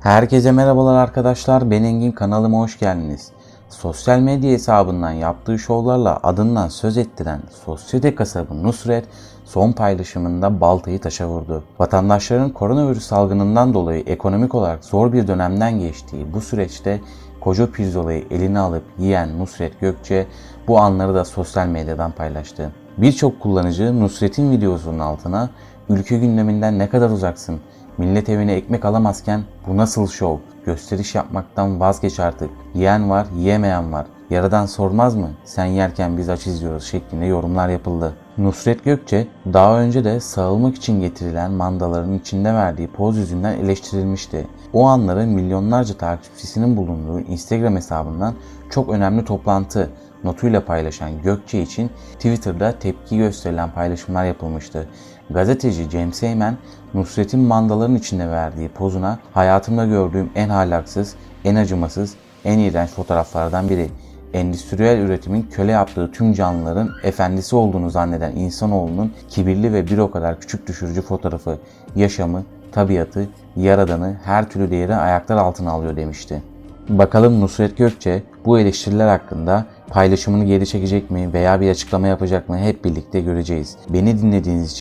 Herkese merhabalar arkadaşlar. Ben Engin kanalıma hoş geldiniz. Sosyal medya hesabından yaptığı şovlarla adından söz ettiren sosyete kasabı Nusret son paylaşımında baltayı taşa vurdu. Vatandaşların koronavirüs salgınından dolayı ekonomik olarak zor bir dönemden geçtiği bu süreçte koca pirzolayı eline alıp yiyen Nusret Gökçe bu anları da sosyal medyadan paylaştı. Birçok kullanıcı Nusret'in videosunun altına ülke gündeminden ne kadar uzaksın, Millet evine ekmek alamazken bu nasıl şov? Gösteriş yapmaktan vazgeç artık. Yiyen var, yiyemeyen var. Yaradan sormaz mı? Sen yerken biz aç izliyoruz şeklinde yorumlar yapıldı. Nusret Gökçe daha önce de sağılmak için getirilen mandaların içinde verdiği poz yüzünden eleştirilmişti. O anları milyonlarca takipçisinin bulunduğu Instagram hesabından çok önemli toplantı notuyla paylaşan Gökçe için Twitter'da tepki gösterilen paylaşımlar yapılmıştı. Gazeteci James Heyman, Nusret'in mandaların içinde verdiği pozuna hayatımda gördüğüm en ahlaksız, en acımasız, en iğrenç fotoğraflardan biri. Endüstriyel üretimin köle yaptığı tüm canlıların efendisi olduğunu zanneden insanoğlunun kibirli ve bir o kadar küçük düşürücü fotoğrafı, yaşamı, tabiatı, yaradanı her türlü değeri ayaklar altına alıyor demişti. Bakalım Nusret Gökçe bu eleştiriler hakkında paylaşımını geri çekecek mi veya bir açıklama yapacak mı hep birlikte göreceğiz. Beni dinlediğiniz için